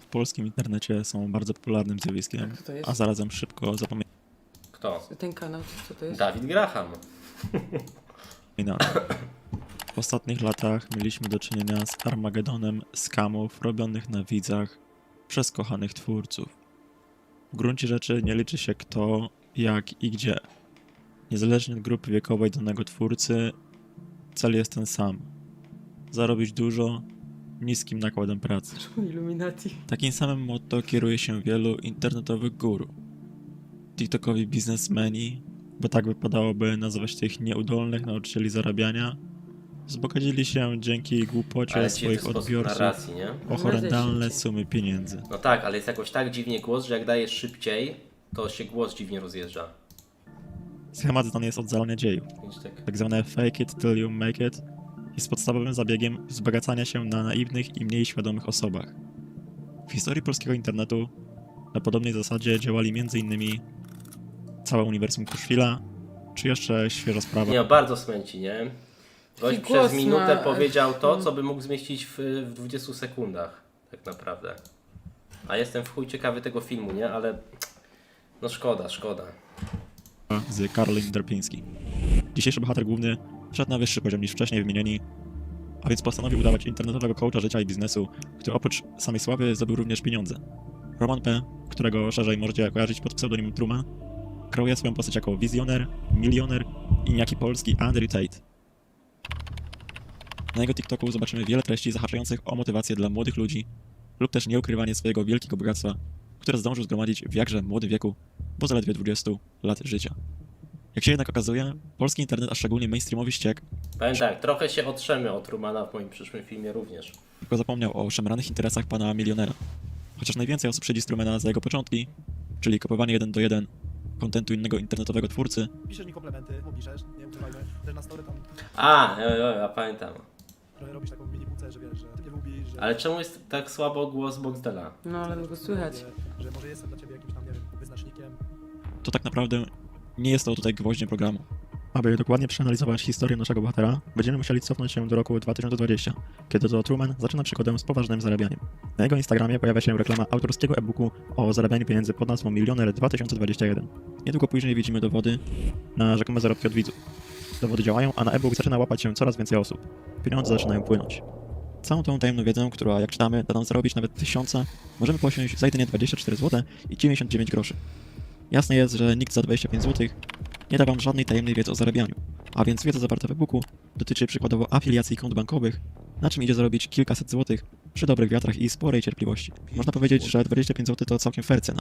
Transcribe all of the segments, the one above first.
W polskim internecie są bardzo popularnym zjawiskiem, A kto to jest? a zarazem szybko Kto? Ten kanał, co to jest? Dawid Graham. W ostatnich latach mieliśmy do czynienia z Armagedonem skamów robionych na widzach przez kochanych twórców. W gruncie rzeczy nie liczy się kto, jak i gdzie. Niezależnie od grupy wiekowej danego twórcy, cel jest ten sam. Zarobić dużo, niskim nakładem pracy. Illuminati. Takim samym motto kieruje się wielu internetowych guru. TikTokowi biznesmeni, bo tak wypadałoby nazwać tych nieudolnych nauczycieli zarabiania, wzbogacili się dzięki głupocie swoich sposób odbiorców narracji, nie? o horrendalne sumy pieniędzy. No tak, ale jest jakoś tak dziwnie głos, że jak dajesz szybciej, to się głos dziwnie rozjeżdża. Schemat znany jest od zarania dziejów. Więc tak. Tak zwane fake it till you make it jest podstawowym zabiegiem wzbogacania się na naiwnych i mniej świadomych osobach. W historii polskiego internetu na podobnej zasadzie działali m.in. całe uniwersum Kruszwila, czy jeszcze świeża sprawa Nie, bardzo smęci, nie? Gość Taki przez minutę ma, powiedział to, no. co by mógł zmieścić w, w 20 sekundach, tak naprawdę. A jestem w chuj ciekawy tego filmu, nie? Ale no szkoda, szkoda. z Karolin Derpiński. Dzisiejszy bohater główny wszedł na wyższy poziom niż wcześniej wymienieni, a więc postanowił udawać internetowego coacha życia i biznesu, który oprócz samej sławy zdobył również pieniądze. Roman P., którego szerzej możecie kojarzyć pod pseudonimem Truman, kreuje swoją postać jako wizjoner, milioner i niejaki polski Andrew Tate. Na jego TikToku zobaczymy wiele treści zahaczających o motywację dla młodych ludzi lub też nieukrywanie swojego wielkiego bogactwa, które zdążył zgromadzić w jakże młodym wieku, po zaledwie 20 lat życia. Jak się jednak okazuje, polski internet, a szczególnie mainstreamowy ściek, Powiem tak, trochę się otrzemy od Rumana w moim przyszłym filmie również. tylko zapomniał o szemranych interesach pana milionera. Chociaż najwięcej osób śledzi Strumena za jego początki, czyli kopiowanie jeden do jeden kontentu innego internetowego twórcy, Piszesz mi komplementy, bo piszesz, nie ukrywajmy, też na story tam A, jo, jo, ja pamiętam. trochę robisz taką mini że wiesz, że ty nie lubisz, że... Ale czemu jest tak słabo głos Boxdela? No ale go słychać. Że, że może jestem dla ciebie jakimś tam, nie wiem, wyznacznikiem. to tak naprawdę nie jest to tutaj gwoździem programu. Aby dokładnie przeanalizować historię naszego bohatera, będziemy musieli cofnąć się do roku 2020, kiedy to Truman zaczyna przygodę z poważnym zarabianiem. Na jego Instagramie pojawia się reklama autorskiego e-booku o zarabianiu pieniędzy pod nazwą Milioner 2021. Niedługo później widzimy dowody na rzekome zarobki od widzów. Dowody działają, a na e-book zaczyna łapać się coraz więcej osób. Pieniądze zaczynają płynąć. Całą tą tajemną wiedzę, która jak czytamy da nam zarobić nawet tysiąca, możemy posiąść za jedynie 24 zł i 99 groszy. Jasne jest, że nikt za 25 zł nie da wam żadnej tajemnej wiedzy o zarabianiu, a więc wiedza zawarta w e-booku dotyczy przykładowo afiliacji kont bankowych, na czym idzie zarobić kilkaset złotych przy dobrych wiatrach i sporej cierpliwości. Można powiedzieć, że 25 zł to całkiem fair cena.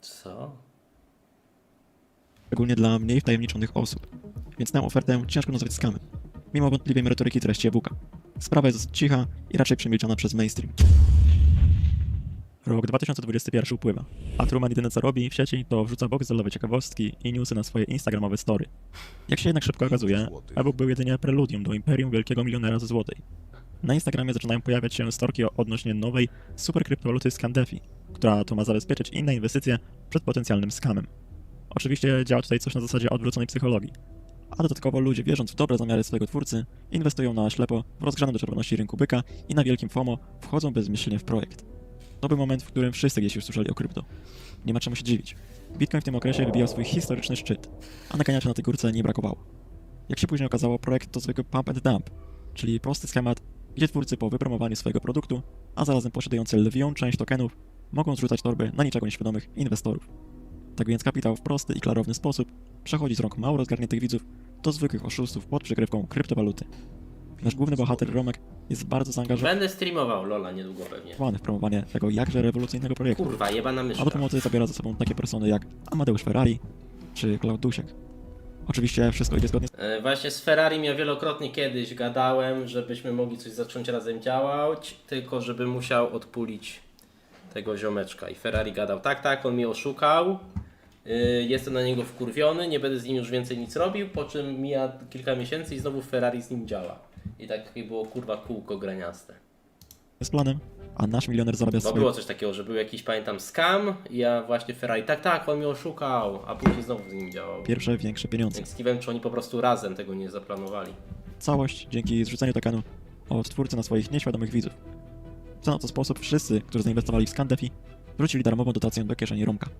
Co? Szczególnie dla mniej wtajemniczonych osób, więc tę ofertę ciężko nazwać skamem, mimo wątpliwej merytoryki treści e-booka. Sprawa jest dosyć cicha i raczej przemilczana przez mainstream. Rok 2021 upływa, a Truman jedyne co robi w sieci to wrzuca boxelowe ciekawostki i newsy na swoje instagramowe story. Jak się jednak szybko okazuje, e-book był jedynie preludium do imperium wielkiego milionera ze złotej. Na Instagramie zaczynają pojawiać się storki odnośnie nowej super kryptowaluty Scandefi, która to ma zabezpieczyć inne inwestycje przed potencjalnym skamem. Oczywiście działa tutaj coś na zasadzie odwróconej psychologii. A dodatkowo ludzie, wierząc w dobre zamiary swojego twórcy, inwestują na ślepo w rozgrzany do czerwoności rynku byka i na wielkim FOMO wchodzą bezmyślnie w projekt. To był moment, w którym wszyscy gdzieś już słyszeli o krypto. Nie ma czemu się dziwić. Bitcoin w tym okresie wybijał swój historyczny szczyt, a naganiacza na tej górce nie brakowało. Jak się później okazało, projekt to zwykły pump and dump, czyli prosty schemat, gdzie twórcy po wypromowaniu swojego produktu, a zarazem posiadający lwią część tokenów, mogą zrzucać torby na niczego nieświadomych inwestorów. Tak więc kapitał w prosty i klarowny sposób przechodzi z rąk mało rozgarniętych widzów do zwykłych oszustów pod przykrywką kryptowaluty. Nasz główny bohater Romek jest bardzo zaangażowany Będę streamował Lola niedługo pewnie. w promowanie tego jakże rewolucyjnego projektu, Kurwa, jebana a do myszka. pomocy zabiera ze sobą takie persony jak Amadeusz Ferrari czy Claude Dusiek. Oczywiście wszystko idzie zgodnie z E, Właśnie z Ferrari ja wielokrotnie kiedyś gadałem, żebyśmy mogli coś zacząć razem działać, tylko żeby musiał odpulić tego ziomeczka. I Ferrari gadał, tak, tak, on mnie oszukał, y, jestem na niego wkurwiony, nie będę z nim już więcej nic robił, po czym mija kilka miesięcy i znowu Ferrari z nim działa. I tak było kurwa kółko graniaste. z planem, a nasz milioner zarabia swoje było coś takiego, że był jakiś, pamiętam, scam i ja właśnie Ferrari, tak, tak, on mnie oszukał, a później znowu z nim działał. pierwsze większe pieniądze. Więc nie wiem, czy oni po prostu razem tego nie zaplanowali. Całość dzięki zrzuceniu tokenu od twórcy na swoich nieświadomych widzów. W ten oto sposób wszyscy, którzy zainwestowali w Scandefi, wrócili darmową dotację do kieszeni Romka.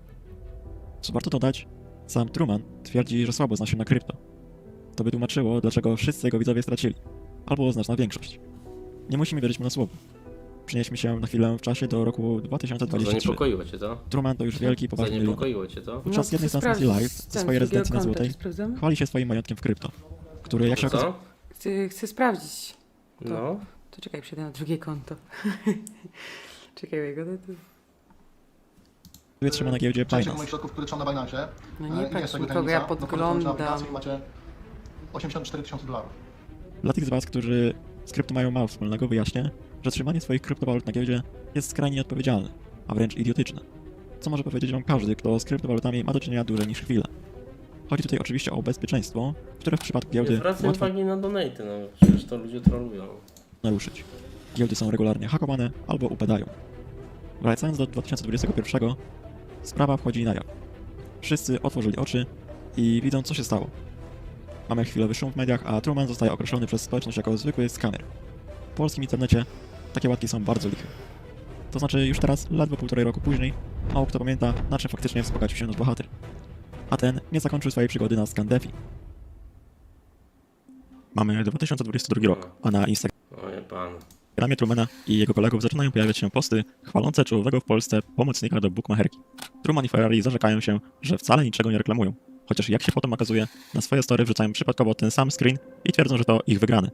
Co warto dodać, sam Truman twierdzi, że słabo zna się na krypto. To by tłumaczyło, dlaczego wszyscy jego widzowie stracili. Albo znaczna większość. Nie musimy wierzyć mu na słowo. Przenieśmy się na chwilę w czasie do roku To 2023. zaniepokoiło cię to? Truman to już wielki, poważny. Zaniepokoiło cię to? Podczas No, jednej z transmisji live ze swojej rezydencji na. Złotej chwali się swoim majątkiem w krypto, który jak się okazuje Co? Chcę, chcę sprawdzić. No. To czekaj, przejdę na drugie konto. czekaj, jego to, to... trzyma na giełdzie Część Binance. moich środków, które trzymam na Binance. No e, nie jest patrz nikogo, ja. No, podglądam macie 84 tysiące dolarów. Dla tych z Was, którzy z krypto mają mało wspólnego, wyjaśnię, że trzymanie swoich kryptowalut na giełdzie jest skrajnie nieodpowiedzialne, a wręcz idiotyczne. Co może powiedzieć Wam każdy, kto z kryptowalutami ma do czynienia dłużej niż chwilę. Chodzi tutaj oczywiście o bezpieczeństwo, które w przypadku Nie giełdy zwracaj łatwo uwagi na donaty, no przecież to ludzie trolują. naruszyć. Giełdy są regularnie hakowane albo upadają. Wracając do 2021, sprawa wchodzi na jaw. Wszyscy otworzyli oczy i widzą, co się stało. Mamy chwilowy szum w mediach, a Truman zostaje określony przez społeczność jako zwykły skamer. W polskim internecie takie łatki są bardzo liche. To znaczy, już teraz, ledwo półtorej roku później, mało kto pamięta, na czym faktycznie wzbogacił się nasz bohater. A ten nie zakończył swojej przygody na Scandefi. Mamy 2022 rok, a na. Instagramie Trumana i jego kolegów zaczynają pojawiać się posty chwalące czołowego w Polsce pomocnika do bookmacherki. Truman i Ferrari zarzekają się, że wcale niczego nie reklamują, chociaż jak się potem okazuje, na swoje story wrzucają przypadkowo ten sam screen i twierdzą, że to ich wygrany.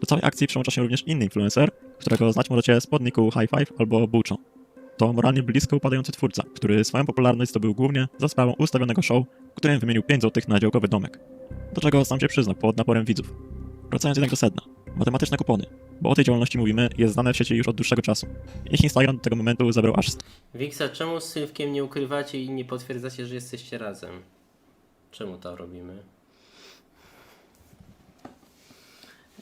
Do całej akcji przyłącza się również inny influencer, którego znać możecie z podniku High Five albo Bucho. To moralnie blisko upadający twórca, który swoją popularność zdobył głównie za sprawą ustawionego show, w którym wymienił 5 złotych na działkowy domek. Do czego sam się przyznał pod naporem widzów. Wracając jednak do sedna. Matematyczne kupony, bo o tej działalności mówimy, jest znane w sieci już od dłuższego czasu. Ich Instagram do tego momentu zebrał aż Wiksa, czemu z Sylwkiem nie ukrywacie i nie potwierdzacie, że jesteście razem? Czemu to robimy?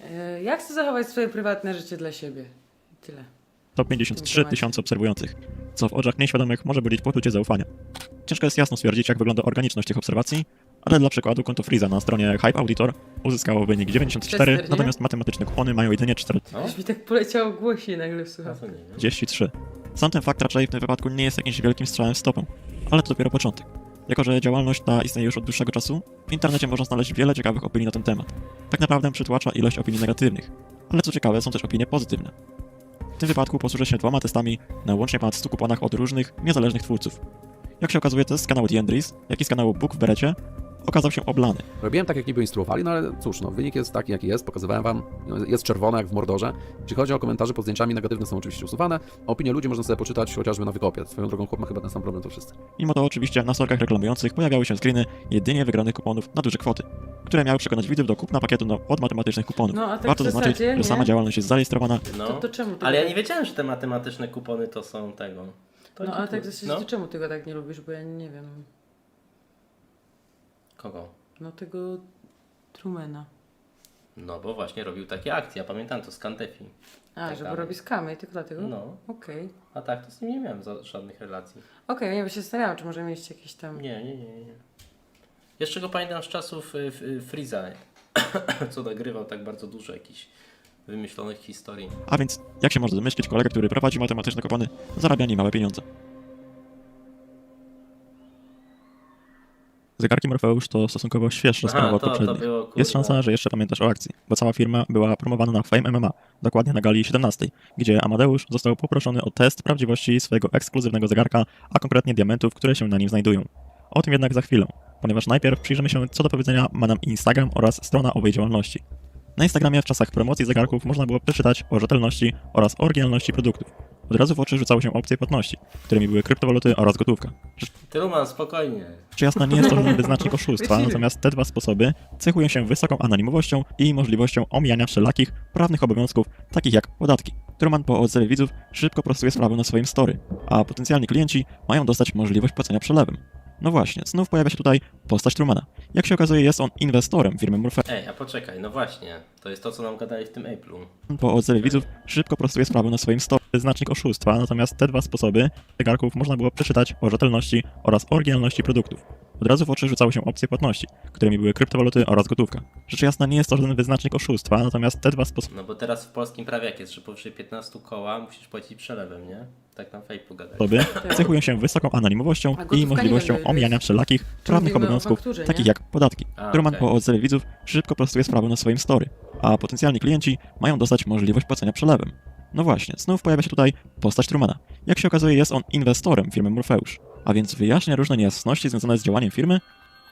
E, ja chcę zachować swoje prywatne życie dla siebie. I tyle. 153 tysiące obserwujących, co w oczach nieświadomych może budzić poczucie zaufania. Ciężko jest jasno stwierdzić, jak wygląda organiczność tych obserwacji, ale dla przykładu konto Freeza na stronie Hype Auditor uzyskało wynik 94, 4, nie? natomiast matematyczne kupony mają jedynie No? Już mi tak poleciało głośniej nagle w A słuchawkę. to nie wiem. 43. Sam ten fakt raczej w tym wypadku nie jest jakimś wielkim strzałem w stopę, ale to dopiero początek. Jako, że działalność ta istnieje już od dłuższego czasu, w internecie można znaleźć wiele ciekawych opinii na ten temat. Tak naprawdę przytłacza ilość opinii negatywnych, ale co ciekawe, są też opinie pozytywne. W tym wypadku posłużę się dwoma testami na łącznie ponad 100 kuponach od różnych, niezależnych twórców. Jak się okazuje, test z kanału The Endries, jak i z kanału Book w Berecie okazał się oblany. Robiłem tak, jak niby instruowali, no ale cóż, no, wynik jest taki, jaki jest, pokazywałem wam, no, jest czerwone jak w Mordorze. Jeśli chodzi o komentarze pod zdjęciami, negatywne są oczywiście usuwane, a opinie ludzi można sobie poczytać chociażby na wykopie. Swoją drogą chłop ma chyba ten sam problem, to wszyscy. Mimo to oczywiście na storkach reklamujących pojawiały się screeny jedynie wygranych kuponów na duże kwoty, które miały przekonać widzów do kupna pakietu no, od matematycznych kuponów. No, a tak Warto w zaznaczyć, zasadzie, że nie? sama działalność jest zarejestrowana No. To, to czemu ty Ale ja nie wiedziałem, że te matematyczne kupony to są tego. To No, ale tak w zasadzie no. to czemu ty go tak nie lubisz, bo ja nie wiem. Kogo? No tego Trumena. No bo właśnie robił takie akcje, ja pamiętam to z Kantefi. A, Tak, że bo ale- robi skamy i tylko dlatego? No, Okej. a tak to z nim nie miałem za- żadnych relacji. Okej, nie, bo się zastanawiałam, czy może mieliście jakieś tam... Nie, nie, nie, nie. Jeszcze go pamiętam z czasów y, y, Freeza, co nagrywał tak bardzo dużo jakichś wymyślonych historii. A więc, jak się można domyślić, kolega, który prowadzi matematyczne kupony, zarabia niemałe pieniądze. Zegarki Morfeusz to stosunkowo świeższa sprawa od to, to poprzednich. było. Jest szansa, że jeszcze pamiętasz o akcji, bo cała firma była promowana na Fame MMA, dokładnie na gali 17, gdzie Amadeusz został poproszony o test prawdziwości swojego ekskluzywnego zegarka, a konkretnie diamentów, które się na nim znajdują. O tym jednak za chwilę, ponieważ najpierw przyjrzymy się, co do powiedzenia ma nam Instagram oraz strona owej działalności. Na Instagramie w czasach promocji zegarków można było przeczytać o rzetelności oraz oryginalności produktów. Od razu w oczy rzucały się opcje płatności, którymi były kryptowaluty oraz gotówka. Truman, spokojnie. Czy jasne, nie jest to żaden wyznacznik oszustwa, natomiast te dwa sposoby cechują się wysoką anonimowością i możliwością omijania wszelakich prawnych obowiązków, takich jak podatki. Truman po odzewie widzów szybko prostuje sprawę na swoim story, a potencjalni klienci mają dostać możliwość płacenia przelewem. No właśnie, znów pojawia się tutaj postać Trumana. Jak się okazuje, jest on inwestorem firmy Morphe. Ej, a poczekaj, no właśnie. To jest to, co nam gadali w tym Apple'u. Po odzewie widzów szybko prostuje sprawę na swoim story. Znacznik oszustwa, natomiast te dwa sposoby zegarków można było przeczytać o rzetelności oraz oryginalności produktów. od razu w oczy rzucały się opcje płatności, którymi były kryptowaluty oraz gotówka. Rzecz jasna nie jest to żaden wyznacznik oszustwa, natomiast te dwa sposoby No bo teraz w polskim prawie jak jest, że powyżej 15 koła musisz płacić przelewem, nie? Tak tam fake pogadać. cechują się wysoką anonimowością i możliwością omijania wszelakich prawnych obowiązków, fakturze, takich jak podatki. A, Truman okej. po odzewie widzów szybko prostuje sprawę na swoim story, a potencjalni klienci mają dostać możliwość płacenia przelewem. No właśnie, znów pojawia się tutaj postać Trumana. Jak się okazuje, jest on inwestorem firmy Morpheus, a więc wyjaśnia różne niejasności związane z działaniem firmy.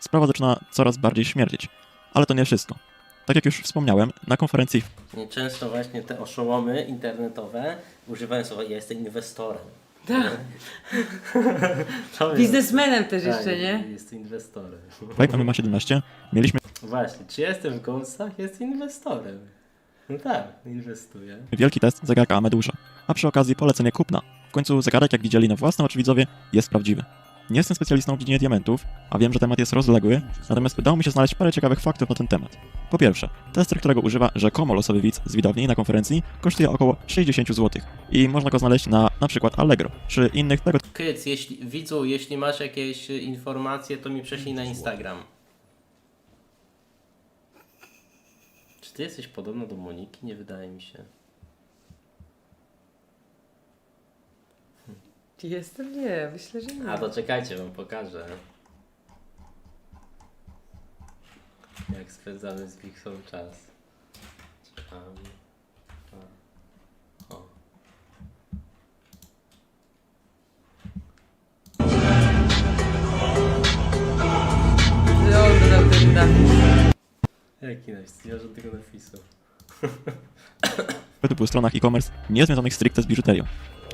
Sprawa zaczyna coraz bardziej śmierdzieć. Ale to nie wszystko. Tak jak już wspomniałem, na konferencji Często właśnie te oszołomy internetowe używają słowa ja jestem inwestorem. Tak. Jest- Biznesmenem też Tak, jeszcze, nie? Jestem inwestorem. Fake MMA 17 mieliśmy Właśnie, czy jestem w Gonsach? Jestem inwestorem. No tak, inwestuję. wielki test zegarka Amedusza, a przy okazji polecenie kupna. W końcu zegarek, jak widzieli na własne oczy widzowie, jest prawdziwy. Nie jestem specjalistą w dziedzinie diamentów, a wiem, że temat jest rozległy, natomiast udało mi się znaleźć parę ciekawych faktów na ten temat. Po pierwsze, tester, którego używa rzekomo losowy widz z widowni na konferencji, kosztuje około 60 zł i można go znaleźć na na przykład Allegro czy innych tego Kryc, jeśli, widzu, jeśli masz jakieś informacje, to mi prześlij na Instagram. Ty jesteś podobna do Moniki? Nie wydaje mi się. Jestem? Nie, myślę, że nie. A to czekajcie, wam pokażę. Jak spędzamy z Wixą czas. Czekam. Napis? Nie ma żadnego napisu. typu stronach e-commerce nie związanych stricte z biżuterią.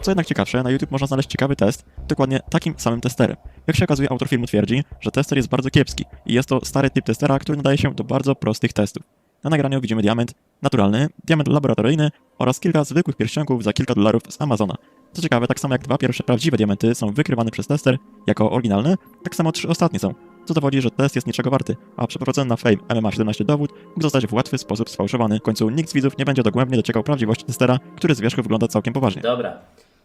Co jednak ciekawsze, na YouTube można znaleźć ciekawy test, dokładnie takim samym testerem. Jak się okazuje, autor filmu twierdzi, że tester jest bardzo kiepski i jest to stary typ testera, który nadaje się do bardzo prostych testów. Na nagraniu widzimy diament naturalny, diament laboratoryjny oraz kilka zwykłych pierścionków za kilka dolarów z Amazona. Co ciekawe, tak samo jak dwa pierwsze prawdziwe diamenty są wykrywane przez tester jako oryginalne, tak samo trzy ostatnie są, co dowodzi, że test jest niczego warty, a przeprowadzony na Fame MMA17 dowód mógł zostać w łatwy sposób sfałszowany. W końcu nikt z widzów nie będzie dogłębnie dociekał prawdziwości testera, który z wierzchu wygląda całkiem poważnie. Dobra,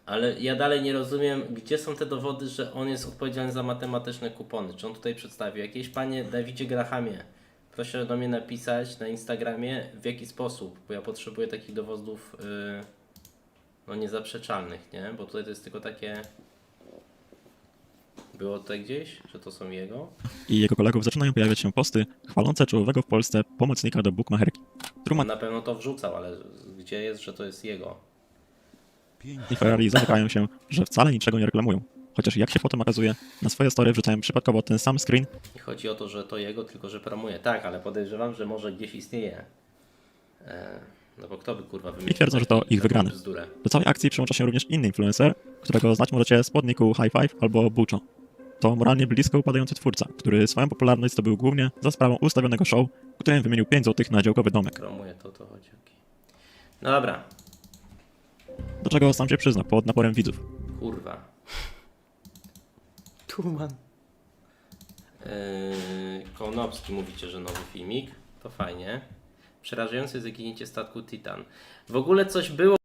ale ja dalej nie rozumiem, gdzie są te dowody, że on jest odpowiedzialny za matematyczne kupony. Czy on tutaj przedstawił? Jakieś panie Dawidzie Grahamie, proszę do mnie napisać na Instagramie w jaki sposób, bo ja potrzebuję takich dowodów yy, no niezaprzeczalnych, nie? Bo tutaj to jest tylko takie... Było tutaj gdzieś, że to są jego? I jego kolegów zaczynają pojawiać się posty chwalące czołowego w Polsce pomocnika do bookmacherki. On Truman na pewno to wrzucał, ale gdzie jest, że to jest jego? i Ferrari zamykają się, że wcale niczego nie reklamują. Chociaż jak się potem okazuje, na swoje story wrzucają przypadkowo ten sam screen Nie chodzi o to, że to jego, tylko że promuje. Tak, ale podejrzewam, że może gdzieś istnieje. E, no bo kto by kurwa wymyślił twierdzą, że to ich wygrany. Bzdurę. Do całej akcji przyłącza się również inny influencer, którego znać możecie z podniku High Five albo Bucho. To moralnie blisko upadający twórca, który swoją popularność zdobył głównie za sprawą ustawionego show, w którym wymienił 5 zł na działkowy domek, Promuje to, to chodzi. No dobra, do czego sam się przyzna pod naporem widzów. kurwa. Tuman. Yy, Konopski mówicie, że nowy filmik. To fajnie. Przerażające zaginięcie statku Titan. W ogóle coś było